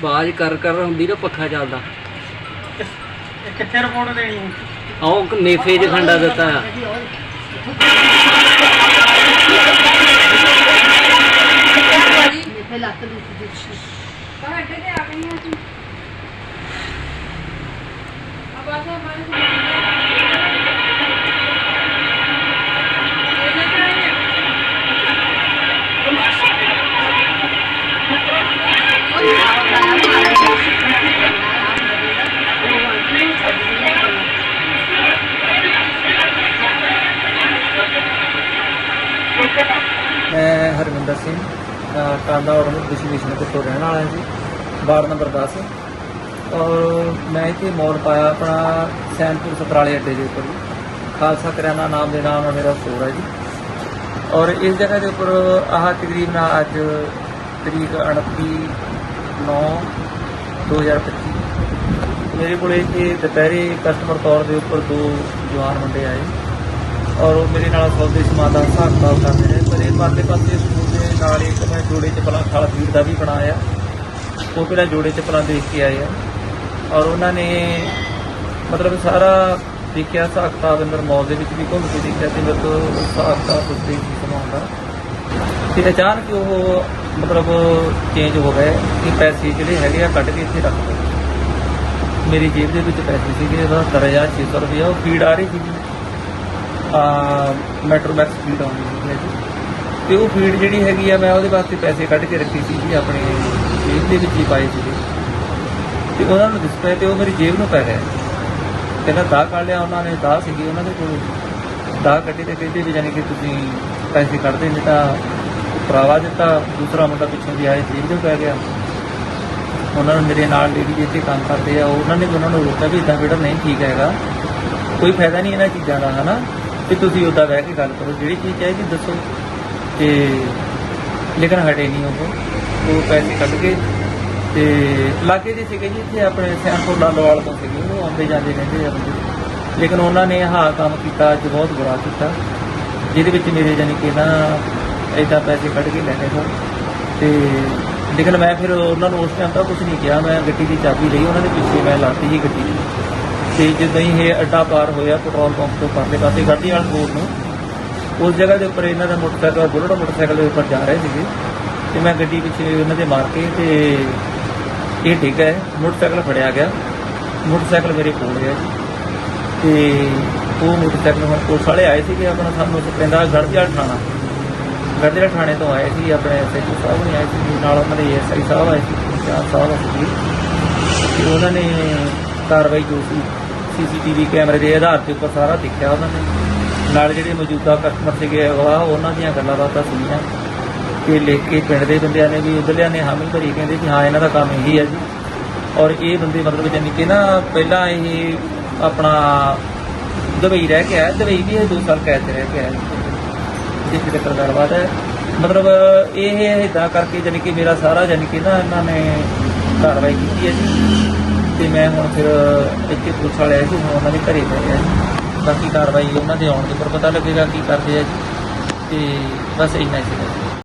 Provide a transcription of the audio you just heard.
ਬਾਜ ਕਰ ਕਰ ਹੁੰਦੀ ਨਾ ਪੱਖਾ ਚੱਲਦਾ। ਇਹ ਕਿੱਥੇ ਰਿਪੋਰਟ ਦੇਣੀ ਹੈ? ਆਹ ਨੇਫੇ 'ਚ ਖੰਡਾ ਦਿੱਤਾ। ਲੱਤ ਦੀ ਤੇ ਆ ਅਬ ਆਸੇ ਹਮਾਰੇ ਮੈਂ ਹਰਵਿੰਦਰ ਸਿੰਘ ਅ, ਟਾਂਡਾ ਔਰੰਗ ਡਿਸਟ੍ਰੀਬਿਊਸ਼ਨ ਤੋਂ ਰਹਿਣ ਵਾਲਾ ਹਾਂ ਜੀ ਵਾਰਡ ਨੰਬਰ 10 ਔਰ ਮੈਂ ਇੱਥੇ ਮੌਲ ਪਾਇਆ ਆਪਣਾ ਸੈਨਪੁਰ ਸਤਰਾਲੇ ਅੱਡੇ ਦੇ ਉੱਪਰ ਜੀ। ਖਾਲਸਾ ਕਰਿਆਨਾ ਨਾਮ ਦੇ ਨਾਮ ਨਾਲ ਮੇਰਾ ਸਟੋਰ ਹੈ ਜੀ। ਔਰ ਇਸ ਜਗ੍ਹਾ ਦੇ ਉੱਪਰ ਆਹ ਤਕਰੀਬਨ ਅੱਜ ਤਰੀਕ 29 9 2025 ਮੇਰੇ ਕੋਲੇ ਇੱਥੇ ਦੁਪਹਿਰੇ ਕਸਟਮਰ ਤੌਰ ਦੇ ਉੱਪਰ ਦੋ ਜਵਾਨ ਮੁੰਡੇ ਆਏ। ਔਰ ਉਹ ਮੇਰੇ ਨਾਲ ਸੌਦੇ ਸਮਾਨ ਦਾ ਹਿਸਾਬ ਕਿਤਾਬ ਕਰਦੇ ਨੇ ਪਰ ਇਹ ਪਰਲੇ ਪਾਸੇ ਸਕੂਲ ਦੇ ਨਾਲ ਇੱਕ ਮੈਂ ਜੋੜੇ ਚੱਪਲਾਂ ਖਾਲ ਫੀਡ ਦਾ ਵੀ ਬਣਾਇਆ। ਉਹ ਪਹਿਲਾਂ ਜੋੜੇ ਚੱਪਲਾਂ ਦੇਖ ਕੇ ਆਏ ਆ। ਔਰ ਉਹਨਾਂ ਨੇ ਮਤਲਬ ਸਾਰਾ ਦੇਖਿਆ, ਹਿਸਾਬ ਕਿਤਾਬ ਅੰਦਰ ਮੌਲ ਦੇ ਵਿੱਚ ਵੀ ਘੁੰਮ ਕੇ ਦੇਖਿਆ ਤੇ ਮੇਰੇ ਤੋਂ ਹਿਸਾਬ ਕਿਤਾਬ ਪੁੱਛਦੇ ਸੀ ਸਮਾਨ ਦਾ ਤੇ ਅਚਾਨਕ ਉਹ ਮਤਲਬ ਚੇਂਜ ਹੋ ਗਏ ਕਿ ਪੈਸੇ ਜਿਹੜੇ ਹੈਗੇ ਆ ਕੱਢ ਕੇ ਇੱਥੇ ਰੱਖ ਲਏ ਮੇਰੀ ਜੇਬ ਦੇ ਵਿੱਚ ਪੈਸੇ ਸੀਗੇ, ਉਹਦਾ 10600 ਰੁਪਇਆ, ਉਹ ਫੀਡ ਆ ਰਹੀ ਸੀਗੀ। ਮੈਟਰੋ ਮੈਕਸ ਫੀਡ ਆਉਂਦੀ ਹੈ ਜੀ। ਤੇ ਉਹ ਫੀਡ ਜਿਹੜੀ ਹੈਗੀ ਆ, ਮੈਂ ਉਹਦੇ ਵਾਸਤੇ ਪੈਸੇ ਕੱਢ ਕੇ ਰੱਖੀ ਸੀ ਜੀ, ਆਪਣੇ ਜੇਬ ਦੇ ਵਿੱਚ ਹੀ ਪਾਏ ਸੀਗੇ। ਤੇ ਉਹਨਾਂ ਨੂੰ ਦਿਸ ਪਏ ਤੇ ਉਹ ਮੇਰੀ ਜੇਬ ਨੂੰ ਪੈ ਗਿਆ। ਪਹਿਲਾਂ ਦਾਹ ਕੱਢ ਲਿਆ ਉਹਨਾਂ ਨੇ ਦਾ ਸੀਗੀ ਉਹਨਾਂ ਦੇ ਕੋਲ। ਦਾਹ ਕੱਢੀ ਤੇ ਕਹਿੰਦੇ ਵੀ ਜਾਨੀ ਕਿ ਤੁਸੀਂ ਪੈਸੇ ਕੱਢਦੇ ਨਹੀਂ ਤਾਂ ਉਪਰਾਵਾ ਦਿੱਤਾ, ਦੂਸਰਾ ਮੁੰਡਾ ਪਿੱਛੋਂ ਦੀ ਆਏ, ਜੇਬ ਦੇ ਪੈ ਗਿਆ। ਉਹਨਾਂ ਨੂੰ ਮੇਰੇ ਨਾਲ ਲੇਡੀ ਜਿੱਥੇ ਕੰਮ ਕਰਦੇ ਆ ਉਹਨਾਂ ਨੇ ਵੀ ਉਹਨਾਂ ਨੂੰ ਰੋਕਿਆ ਵੀ ਇਦਾਂ ਬੇਟਾ ਨਹੀਂ ਠੀਕ ਹੈਗਾ। ਕੋਈ ਫਾਇਦਾ ਨਹੀਂ ਇਹਨਾਂ ਚੀਜ਼ਾਂ ਦਾ, ਹਨਾ? ਤੇ ਤੁਸੀਂ ਉੱਦਾਂ ਬਹਿ ਕੇ ਗੱਲ ਕਰੋ, ਜਿਹੜੀ ਚੀਜ਼ ਚਾਹੀਦੀ ਦੱਸੋ। ਤੇ ਲੇਕਿਨ ਹਟੇ ਨਹੀਂ ਉਹ ਉਹ ਪੈਸੇ ਕੱਢ ਕੇ ਤੇ ਲਾਗੇ ਦੇ ਸੀਗੇ ਜੀ, ਇੱਥੇ ਆਪਣੇ ਸਿਆਣਪੁਰ ਲਾਲੋਵਾਲ ਤੋਂ ਸੀਗੇ ਉਹ ਆਉਂਦੇ ਜਾਂਦੇ ਰਹਿੰਦੇ ਆ ਬੰਦੇ। ਲੇਕਿਨ ਉਹਨਾਂ ਨੇ ਆਹ ਕੰਮ ਕੀਤਾ, ਅੱਜ ਬਹੁਤ ਬੁਰਾ ਕੀਤਾ, ਜਿਹਦੇ ਵਿੱਚ ਮੇਰੇ ਜਾਨੀ ਕਿ ਨਾ ਏਦਾਂ ਪੈਸੇ ਕੱਢ ਕੇ ਲੈ ਗਏ ਸਨ। ਤੇ ਲੇਕਿਨ ਮੈਂ ਫਿਰ ਉਹਨਾਂ ਨੂੰ ਉਸ ਟਾਈਮ ਤਾਂ ਕੁਝ ਨਹੀਂ ਕਿਹਾ, ਮੈਂ ਗੱਡੀ ਦੀ ਚਾਬੀ ਲਈ, ਉਹਨਾਂ ਦੇ ਪਿੱਛੇ ਮੈਂ ਲਾਤੀ ਸੀ ਗੱਡੀ। ਤੇ ਜਿੱਦਾਂ ਹੀ ਇਹ ਅੱਡਾ ਪਾਰ ਹੋਇਆ, ਪੈਟਰੋਲ ਪੰਪ ਤੋਂ ਪਰਲੇ ਪਾਸੇ ਗੱਡੀ ਵਾਲ ਰੋਡ ਨੂੰ, ਉਸ ਜਗ੍ਹਾ ਦੇ ਉੱਪਰ ਇਹਨਾਂ ਦਾ ਮੋਟਰਸਾਈਕਲ, ਬੁਲਟ ਮੋਟਰਸਾਈਕਲ ਦੇ ਉੱਪਰ ਜਾ ਰਹੇ ਸੀਗੇ ਤੇ ਮੈਂ ਗੱਡੀ ਪਿੱਛੇ ਉਹਨਾਂ ਦੇ ਮਾਰ ਕੇ ਤੇ ਇਹ ਡਿੱਗ ਹੈ ਮੋਟਰਸਾਈਕਲ ਫੜਿਆ ਗਿਆ, ਮੋਟਰਸਾਈਕਲ ਮੇਰੇ ਕੋਲ ਗਿਆ ਜੀ। ਤੇ ਉਹ ਮੋਟਰਸਾਈਕਲ ਹੁਣ ਪੁਲਿਸ ਵਾਲੇ ਆਏ ਸੀਗੇ, ਆਪਣਾ ਸਾਨੂੰ ਪੈਂਦਾ ਗੜਜਲ ਥਾਣਾ ਗੜਜਲ ਥਾਣੇ ਤੋਂ ਆਏ ਸੀ, ਆਪਣੇ ਐਸਐਚਓ ਸਾਹਿਬ ਨੇ ਆਏ ਸੀ, ਨਾਲ ਉਹਨਾਂ ਦੇ ਐਸਆਈ ਸਾਹਿਬ ਆਏ ਸੀ, ਚਾਰ ਸਾਹਿਬ ਸੀ। ਤੇ ਉਹਨਾਂ ਨੇ ਕਾਰਵਾਈ ਜੋ ਸੀ ਸੀਸੀਟੀਵੀ ਕੈਮਰੇ ਦੇ ਆਧਾਰ ਤੇ ਉੱਪਰ ਸਾਰਾ ਦੇਖਿਆ ਉਹਨਾਂ ਨੇ। ਨਾਲ ਜਿਹੜੇ ਮੌਜੂਦਾ ਕਸਟਮਰ ਸੀਗੇ ਗਵਾਹ ਉਹਨਾਂ ਦੀਆਂ ਗੱਲਾਂ ਬਾਤਾਂ ਸੁਣੀਆਂ। ਕਿ ਲਿਖ ਕੇ ਪਿੰਡ ਦੇ ਬੰਦਿਆਂ ਨੇ ਵੀ ਉਧਰਲਿਆਂ ਨੇ ਹਾਮੀ ਭਰੀ ਕਹਿੰਦੇ ਕਿ ਹਾਂ, ਇਹਨਾਂ ਦਾ ਕੰਮ ਇਹੀ ਹੈ ਜੀ। ਔਰ ਇਹ ਬੰਦੇ ਮਤਲਬ ਜਾਨੀ ਕਿ ਨਾ ਪਹਿਲਾਂ ਇਹ ਆਪਣਾ ਦੁਬਈ ਰਹਿ ਕੇ ਆਇਆ। ਦੁਬਈ ਵੀ ਇਹ 2 ਸਾਲ ਕੈਦ ਰਹਿ ਕੇ ਆਇਆ। ਜਿਸ ਤੱਕ ਗੱਲਬਾਤ ਹੈ। ਮਤਲਬ ਇਹ ਇਦਾਂ ਕਰਕੇ ਜਾਨੀ ਕਿ ਮੇਰਾ ਸਾਰਾ ਜਾਨੀ ਕਿ ਨਾ ਇਹਨਾਂ ਨੇ ਕਾਰਵਾਈ ਕੀਤੀ ਹੈ ਜੀ। ਤੇ ਮੈਂ ਹੁਣ ਫਿਰ ਇੱਥੇ ਪੁਲਿਸ ਵਾਲੇ ਆਏ ਸੀ, ਹੁਣ ਉਹਨਾਂ ਦੇ ਘਰੇ ਪਏ ਗਿਆ ਜੀ ਬਾਕੀ ਕਾਰਵਾਈ ਉਹਨਾਂ ਦੇ ਆਉਣ ਦੇ ਉੱਪਰ ਪਤਾ ਲੱਗੇਗਾ ਕੀ ਕਰਦੇ ਆ। ਜੀ ਤੇ ਬਸ ਇੰਨਾ ਹੀ ਸੀਗਾ।